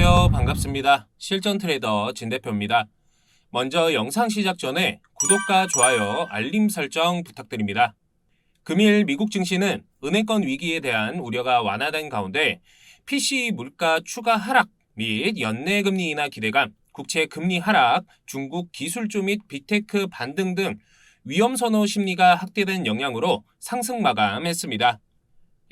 안녕하세요. 반갑습니다. 실전 트레이더 진 대표입니다. 먼저 영상 시작 전에 구독과 좋아요, 알림 설정 부탁드립니다. 금일 미국 증시는 은행권 위기에 대한 우려가 완화된 가운데 PC 물가 추가 하락 및 연내 금리 인하 기대감, 국채 금리 하락, 중국 기술주 및 빅테크 반등 등 위험 선호 심리가 확대된 영향으로 상승 마감했습니다.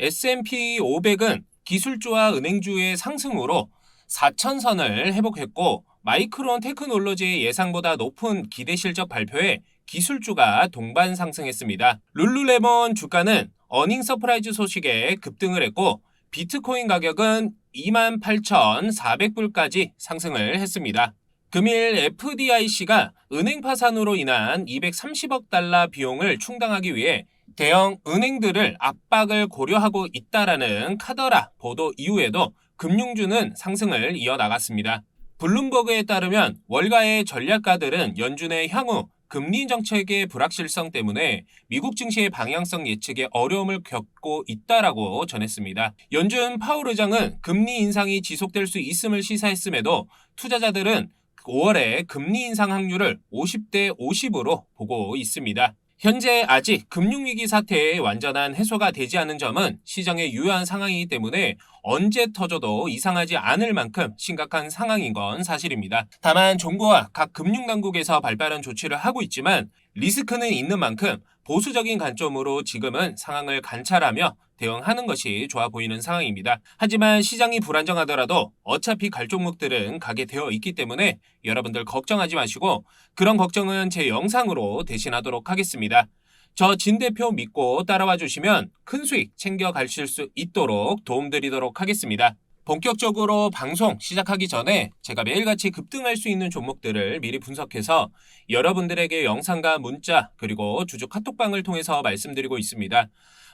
S&P 500은 기술주와 은행주의 상승으로 4천선을 회복했고 마이크론 테크놀로지의 예상보다 높은 기대 실적 발표에 기술주가 동반 상승했습니다. 룰루레몬 주가는 어닝 서프라이즈 소식에 급등을 했고 비트코인 가격은 28,400불까지 상승을 했습니다. 금일 FDIC가 은행 파산으로 인한 230억 달러 비용을 충당하기 위해 대형 은행들을 압박을 고려하고 있다라는 카더라 보도 이후에도 금융주는 상승을 이어나갔습니다. 블룸버그에 따르면 월가의 전략가들은 연준의 향후 금리 정책의 불확실성 때문에 미국 증시의 방향성 예측에 어려움을 겪고 있다라고 전했습니다. 연준 파월 의장은 금리 인상이 지속될 수 있음을 시사했음에도 투자자들은 5월에 금리 인상 확률을 50대 50으로 보고 있습니다. 현재 아직 금융위기 사태의 완전한 해소가 되지 않은 점은 시장의 유효한 상황이기 때문에 언제 터져도 이상하지 않을 만큼 심각한 상황인 건 사실입니다. 다만 정부와 각 금융당국에서 발빠른 조치를 하고 있지만 리스크는 있는 만큼 보수적인 관점으로 지금은 상황을 관찰하며 대응하는 것이 좋아 보이는 상황입니다. 하지만 시장이 불안정하더라도 어차피 갈 종목들은 가게 되어 있기 때문에 여러분들 걱정하지 마시고 그런 걱정은 제 영상으로 대신하도록 하겠습니다. 저 진 대표 믿고 따라와 주시면 큰 수익 챙겨 가실 수 있도록 도움드리도록 하겠습니다. 본격적으로 방송 시작하기 전에 제가 매일같이 급등할 수 있는 종목들을 미리 분석해서 여러분들에게 영상과 문자 그리고 주주 카톡방을 통해서 말씀드리고 있습니다.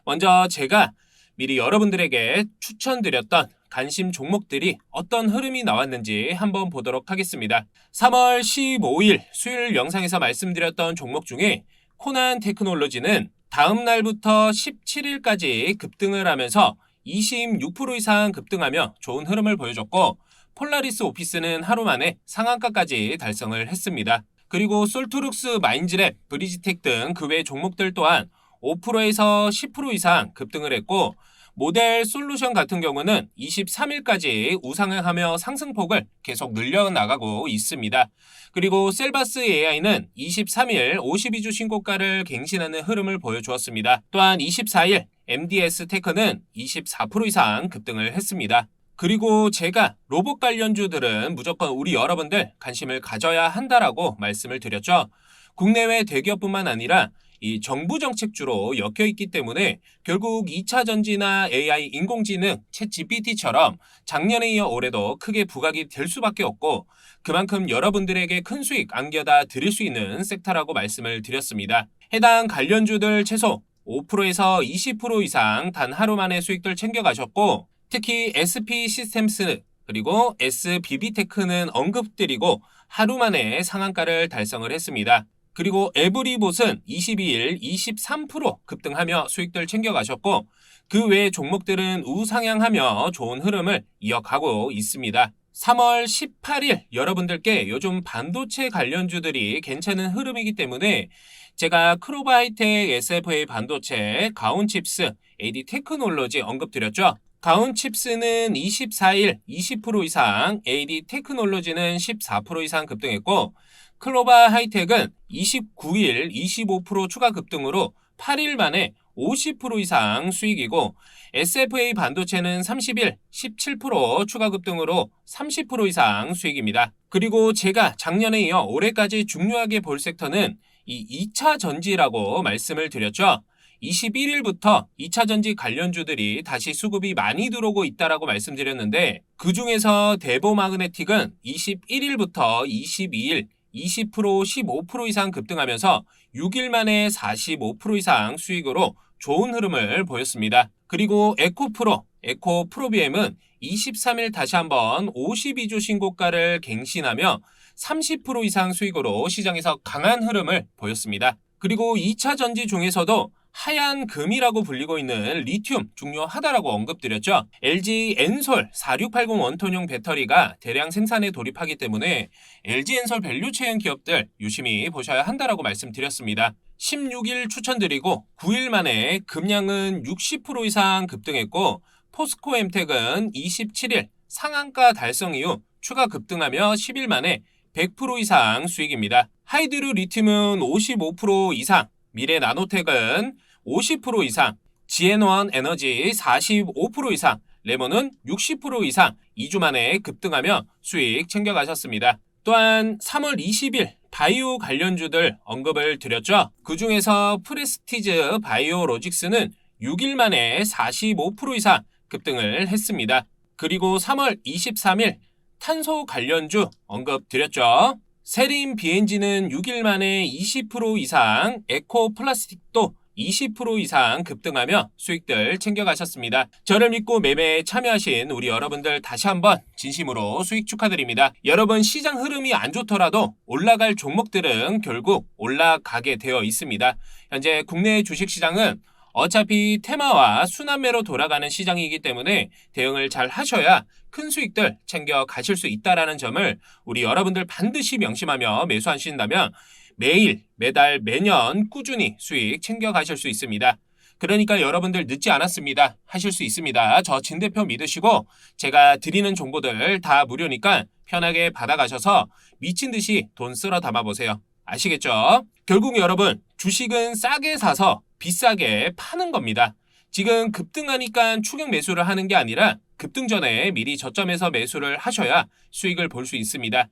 먼저 제가 미리 여러분들에게 추천드렸던 관심 종목들이 어떤 흐름이 나왔는지 한번 보도록 하겠습니다. 3월 15일 수요일 영상에서 말씀드렸던 종목 중에 코난 테크놀로지는 다음 날부터 17일까지 급등을 하면서 26% 이상 급등하며 좋은 흐름을 보여줬고 폴라리스 오피스는 하루 만에 상한가까지 달성을 했습니다. 그리고 솔트룩스 마인즈랩, 브리지텍 등 그 외 종목들 또한 5%에서 10% 이상 급등을 했고 모델 솔루션 같은 경우는 23일까지 우상향하며 상승폭을 계속 늘려나가고 있습니다. 그리고 셀바스 AI는 23일 52주 신고가를 갱신하는 흐름을 보여주었습니다. 또한 24일 MDS 테크는 24% 이상 급등을 했습니다. 그리고 제가 로봇 관련주들은 무조건 우리 여러분들 관심을 가져야 한다라고 말씀을 드렸죠. 국내외 대기업뿐만 아니라 이 정부 정책주로 엮여 있기 때문에 결국 2차 전지나 AI 인공지능, 챗 GPT처럼 작년에 이어 올해도 크게 부각이 될 수밖에 없고 그만큼 여러분들에게 큰 수익 안겨다 드릴 수 있는 섹터라고 말씀을 드렸습니다. 해당 관련주들 최소 5%에서 20% 이상 단 하루 만에 수익들 챙겨가셨고 특히 SP 시스템스 그리고 SBB테크는 언급드리고 하루 만에 상한가를 달성을 했습니다. 그리고 에브리봇은 22일 23% 급등하며 수익들 챙겨가셨고 그 외 종목들은 우상향하며 좋은 흐름을 이어가고 있습니다. 3월 18일 여러분들께 요즘 반도체 관련주들이 괜찮은 흐름이기 때문에 제가 크로바 하이텍 SFA 반도체, 가온칩스, AD 테크놀로지 언급드렸죠. 가온칩스는 24일 20% 이상, AD 테크놀로지는 14% 이상 급등했고 클로바 하이텍은 29일 25% 추가 급등으로 8일 만에 50% 이상 수익이고 SFA 반도체는 30일 17% 추가 급 등으로 30% 이상 수익입니다. 그리고 제가 작년에 이어 올해까지 중요하게 볼 섹터는 이 2차 전지라고 말씀을 드렸죠. 21일부터 2차 전지 관련주들이 다시 수급이 많이 들어오고 있다라고 말씀드렸는데 그 중에서 대보 마그네틱은 21일부터 22일 20% 15% 이상 급등하면서 6일 만에 45% 이상 수익으로 좋은 흐름을 보였습니다. 그리고 에코프로, 에코프로비엠은 23일 다시 한번 52주 신고가를 갱신하며 30% 이상 수익으로 시장에서 강한 흐름을 보였습니다. 그리고 2차 전지 중에서도 하얀 금이라고 불리고 있는 리튬 중요하다라고 언급드렸죠. LG 엔솔 4680 원톤용 배터리가 대량 생산에 돌입하기 때문에 LG 엔솔 밸류 체인 기업들 유심히 보셔야 한다라고 말씀드렸습니다. 16일 추천드리고 9일 만에 금량은 60% 이상 급등했고 포스코 엠텍은 27일 상한가 달성 이후 추가 급등하며 10일 만에 100% 이상 수익입니다. 하이드로 리튬은 55% 이상, 미래 나노텍은 50% 이상, 지앤원 에너지 45% 이상, 레몬은 60% 이상 2주 만에 급등하며 수익 챙겨가셨습니다. 또한 3월 20일 바이오 관련주들 언급을 드렸죠. 그 중에서 프레스티즈 바이오로직스는 6일 만에 45% 이상 급등을 했습니다. 그리고 3월 23일 탄소 관련주 언급 드렸죠. 세림 BNG는 6일 만에 20% 이상, 에코 플라스틱도 20% 이상 급등하며 수익들 챙겨가셨습니다. 저를 믿고 매매에 참여하신 우리 여러분들 다시 한번 진심으로 수익 축하드립니다. 여러분 시장 흐름이 안 좋더라도 올라갈 종목들은 결국 올라가게 되어 있습니다. 현재 국내 주식시장은 어차피 테마와 순환매로 돌아가는 시장이기 때문에 대응을 잘 하셔야 큰 수익들 챙겨 가실 수 있다라는 점을 우리 여러분들 반드시 명심하며 매수하신다면 매일, 매달, 매년 꾸준히 수익 챙겨 가실 수 있습니다. 그러니까 여러분들 늦지 않았습니다. 하실 수 있습니다. 저 진 대표 믿으시고 제가 드리는 정보들 다 무료니까 편하게 받아가셔서 미친 듯이 돈 쓸어 담아 보세요. 아시겠죠? 결국 여러분 주식은 싸게 사서 비싸게 파는 겁니다. 지금 급등하니까 추격 매수를 하는 게 아니라 급등 전에 미리 저점에서 매수를 하셔야 수익을 볼 수 있습니다.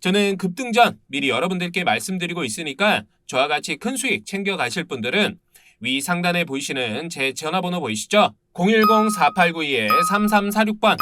저는 급등 전 미리 여러분들께 말씀드리고 있으니까 저와 같이 큰 수익 챙겨 가실 분들은 위 상단에 보이시는 제 전화번호 보이시죠? 010-4892-3346번,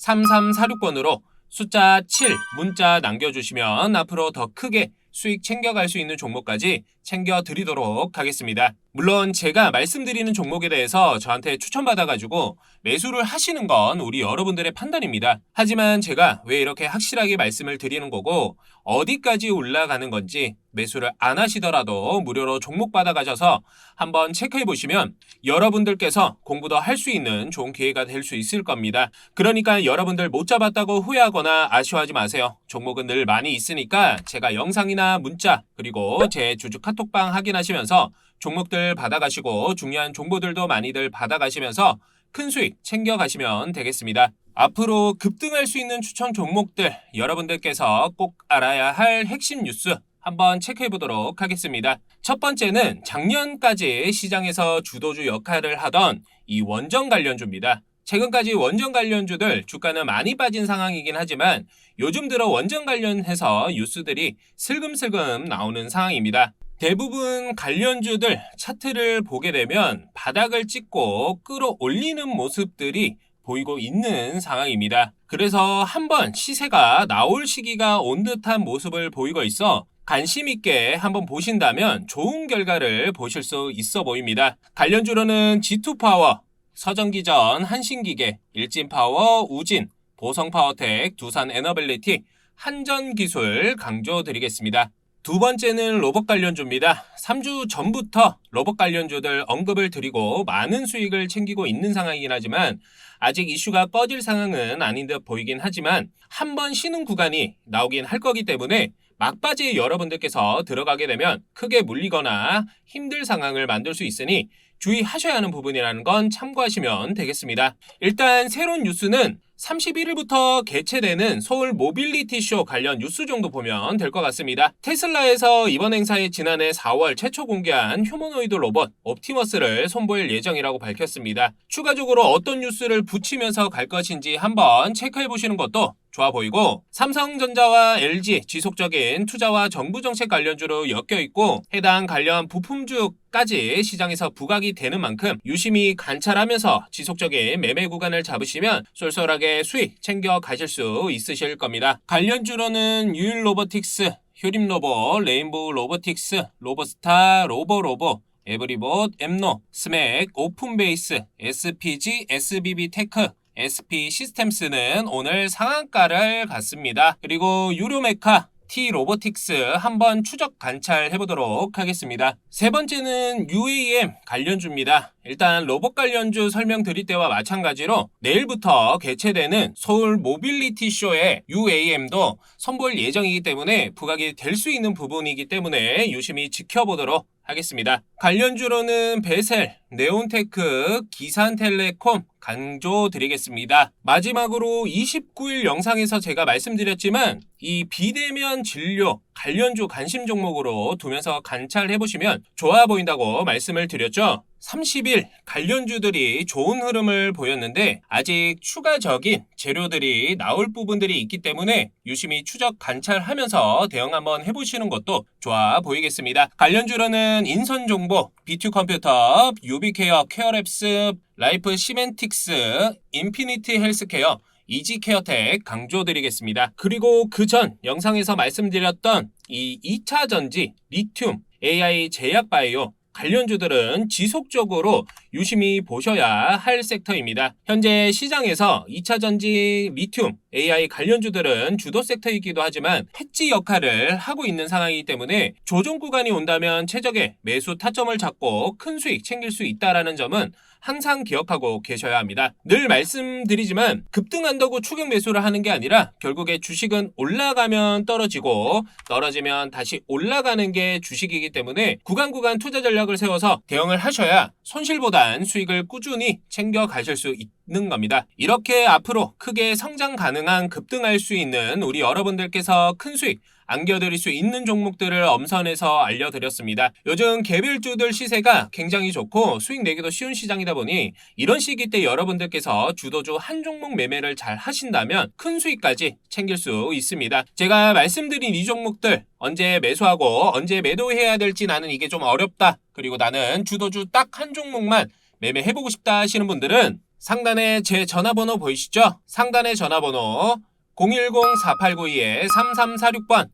010-4892-3346번으로 숫자 7 문자 남겨주시면 앞으로 더 크게 수익 챙겨갈 수 있는 종목까지 챙겨드리도록 하겠습니다. 물론 제가 말씀드리는 종목에 대해서 저한테 추천받아가지고 매수를 하시는 건 우리 여러분들의 판단입니다. 하지만 제가 왜 이렇게 확실하게 말씀을 드리는 거고 어디까지 올라가는 건지 매수를 안 하시더라도 무료로 종목 받아가셔서 한번 체크해 보시면 여러분들께서 공부 더 할 수 있는 좋은 기회가 될 수 있을 겁니다. 그러니까 여러분들 못 잡았다고 후회하거나 아쉬워하지 마세요. 종목은 늘 많이 있으니까 제가 영상이나 문자 그리고 제 주주 카톡방 확인하시면서 종목들 받아가시고 중요한 정보들도 많이들 받아가시면서 큰 수익 챙겨가시면 되겠습니다. 앞으로 급등할 수 있는 추천 종목들 여러분들께서 꼭 알아야 할 핵심 뉴스 한번 체크해 보도록 하겠습니다. 첫 번째는 작년까지 시장에서 주도주 역할을 하던 이 원전 관련주입니다. 최근까지 원전 관련주들 주가는 많이 빠진 상황이긴 하지만 요즘 들어 원전 관련해서 뉴스들이 슬금슬금 나오는 상황입니다. 대부분 관련주들 차트를 보게 되면 바닥을 찍고 끌어올리는 모습들이 보이고 있는 상황입니다. 그래서 한번 시세가 나올 시기가 온 듯한 모습을 보이고 있어 관심 있게 한번 보신다면 좋은 결과를 보실 수 있어 보입니다. 관련주로는 G2파워, 서정기전, 한신기계, 일진파워, 우진, 보성파워텍, 두산에너빌리티, 한전기술 강조드리겠습니다. 두 번째는 로봇 관련주입니다. 3주 전부터 로봇 관련주들 언급을 드리고 많은 수익을 챙기고 있는 상황이긴 하지만 아직 이슈가 꺼질 상황은 아닌 듯 보이긴 하지만 한 번 쉬는 구간이 나오긴 할 거기 때문에 막바지에 여러분들께서 들어가게 되면 크게 물리거나 힘들 상황을 만들 수 있으니 주의하셔야 하는 부분이라는 건 참고하시면 되겠습니다. 일단 새로운 뉴스는 31일부터 개최되는 서울 모빌리티 쇼 관련 뉴스 정도 보면 될 것 같습니다. 테슬라에서 이번 행사에 지난해 4월 최초 공개한 휴머노이드 로봇 옵티머스를 선보일 예정이라고 밝혔습니다. 추가적으로 어떤 뉴스를 붙이면서 갈 것인지 한번 체크해 보시는 것도 좋아 보이고 삼성전자와 LG 지속적인 투자와 정부 정책 관련주로 엮여 있고 해당 관련 부품주까지 시장에서 부각이 되는 만큼 유심히 관찰하면서 지속적인 매매 구간을 잡으시면 쏠쏠하게 수익 챙겨 가실 수 있으실 겁니다. 관련주로는 유일 로보틱스, 효림 로보, 레인보우 로보틱스, 로보스타, 로보 로보, 에브리봇, 엠노, 스맥, 오픈베이스, SPG, SBB 테크, SP 시스템스는 오늘 상한가를 갔습니다. 그리고 유료 메카, T 로보틱스 한번 추적 관찰해 보도록 하겠습니다. 세 번째는 UAM 관련주입니다. 일단 로봇 관련주 설명드릴 때와 마찬가지로 내일부터 개최되는 서울 모빌리티 쇼의 UAM도 선보일 예정이기 때문에 부각이 될 수 있는 부분이기 때문에 유심히 지켜보도록 하겠습니다. 관련주로는 베셀, 네온테크, 기산텔레콤 강조드리겠습니다. 마지막으로 29일 영상에서 제가 말씀드렸지만 이 비대면 진료 관련주 관심 종목으로 두면서 관찰해 보시면 좋아 보인다고 말씀을 드렸죠. 30일 관련주들이 좋은 흐름을 보였는데 아직 추가적인 재료들이 나올 부분들이 있기 때문에 유심히 추적 관찰하면서 대응 한번 해보시는 것도 좋아 보이겠습니다. 관련주로는 인선정보, 비투 컴퓨터, 유비케어, 케어랩스, 라이프 시멘틱스, 인피니티 헬스케어, 이지케어텍 강조드리겠습니다. 그리고 그 전 영상에서 말씀드렸던 이 2차 전지, 리튬, AI 제약바이오 관련주들은 지속적으로 유심히 보셔야 할 섹터입니다. 현재 시장에서 2차 전지, 리튬, AI 관련주들은 주도 섹터이기도 하지만 해지 역할을 하고 있는 상황이기 때문에 조정 구간이 온다면 최적의 매수 타점을 잡고 큰 수익 챙길 수 있다라는 점은 항상 기억하고 계셔야 합니다. 늘 말씀드리지만 급등한다고 추격 매수를 하는 게 아니라 결국에 주식은 올라가면 떨어지고 떨어지면 다시 올라가는 게 주식이기 때문에 구간 구간 투자 전략을 세워서 대응을 하셔야 손실보단 수익을 꾸준히 챙겨 가실 수 있는 겁니다. 이렇게 앞으로 크게 성장 가능한 급등할 수 있는 우리 여러분들께서 큰 수익 안겨드릴 수 있는 종목들을 엄선해서 알려드렸습니다. 요즘 개별주들 시세가 굉장히 좋고 수익 내기도 쉬운 시장이다 보니 이런 시기 때 여러분들께서 주도주 한 종목 매매를 잘 하신다면 큰 수익까지 챙길 수 있습니다. 제가 말씀드린 이 종목들 언제 매수하고 언제 매도해야 될지 나는 이게 좀 어렵다. 그리고 나는 주도주 딱 한 종목만 매매해보고 싶다 하시는 분들은 상단에 제 전화번호 보이시죠? 상단의 전화번호 010-4892-3346번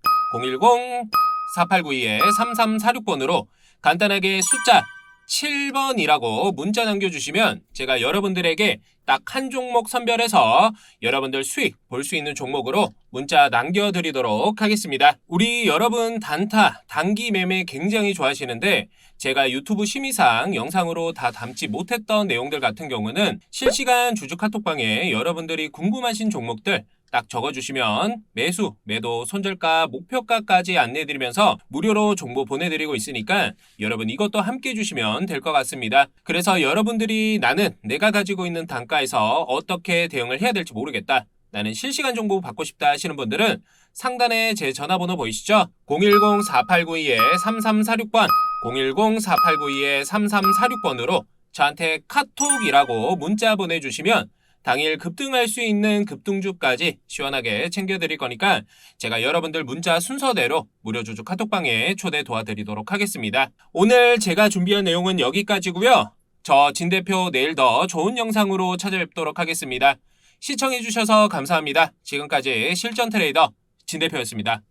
010-4892-3346번으로 간단하게 숫자 7번이라고 문자 남겨주시면 제가 여러분들에게 딱 한 종목 선별해서 여러분들 수익 볼 수 있는 종목으로 문자 남겨드리도록 하겠습니다. 우리 여러분 단타, 단기 매매 굉장히 좋아하시는데 제가 유튜브 심의상 영상으로 다 담지 못했던 내용들 같은 경우는 실시간 주주 카톡방에 여러분들이 궁금하신 종목들 딱 적어주시면 매수, 매도, 손절가, 목표가까지 안내해드리면서 무료로 정보 보내드리고 있으니까 여러분 이것도 함께 해주시면 될 것 같습니다. 그래서 여러분들이 나는 내가 가지고 있는 단가에서 어떻게 대응을 해야 될지 모르겠다. 나는 실시간 정보 받고 싶다 하시는 분들은 상단에 제 전화번호 보이시죠? 010-4892-3346번 010-4892-3346번으로 저한테 카톡이라고 문자 보내주시면 당일 급등할 수 있는 급등주까지 시원하게 챙겨드릴 거니까 제가 여러분들 문자 순서대로 무료 주주 카톡방에 초대 도와드리도록 하겠습니다. 오늘 제가 준비한 내용은 여기까지고요. 저 진 대표 내일 더 좋은 영상으로 찾아뵙도록 하겠습니다. 시청해주셔서 감사합니다. 지금까지 실전 트레이더 진 대표였습니다.